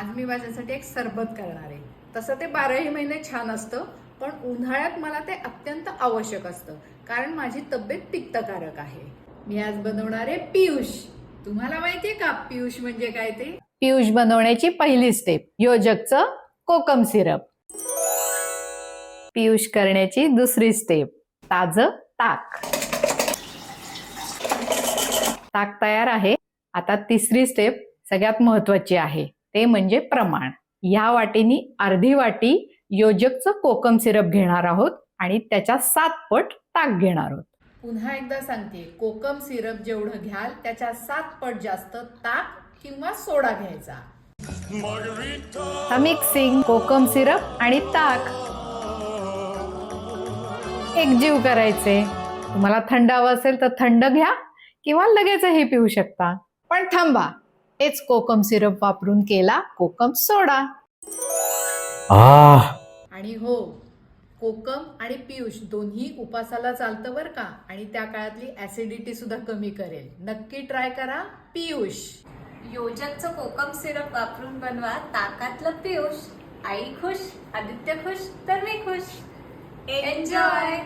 आज मी माझ्यासाठी एक सरबत करणार. आहे तसं ते बाराही महिने छान असतं पण उन्हाळ्यात मला ते अत्यंत आवश्यक असतं कारण माझी तब्येत पित्तकारक आहे. मी आज बनवणार आहे पियुष. तुम्हाला माहितीये का पियुष म्हणजे काय ते? पियुष बनवण्याची पहिली स्टेप योजकचं कोकम सिरप. पियुष करण्याची दुसरी स्टेप ताज ताक. ताक तयार आहे. आता तिसरी स्टेप सगळ्यात महत्वाची आहे. ते म्हणजे प्रमाण. या वाटीनी अर्धी वाटी योजकचं कोकम सिरप घेणार आहोत आणि त्याच्या सात पट ताक घेणार आहोत. पुन्हा एकदा सांगते कोकम सिरप जेवढं घ्याल त्याच्या सात पट जास्त ताक किंवा सोडा घ्यायचा. मिक्सिंग कोकम सिरप आणि ताक. एकजीव करायचे. तुम्हाला थंड हवं असेल तर थंड घ्या किंवा लगेचही पिऊ शकता. पण थांबा हेच कोकम सिरप वापरून केला कोकम सोडा. आणि हो कोकम आणि पियुष दोन्ही उपासाला चालतं बरं का? आणि त्या काळातली ऍसिडिटी सुद्धा कमी करेल. नक्की ट्राय करा पियुष. योजकचं कोकम सिरप वापरून बनवा ताकातलं पियुष. आई खुश आदित्य खुश तर मी खुश. एन्जॉय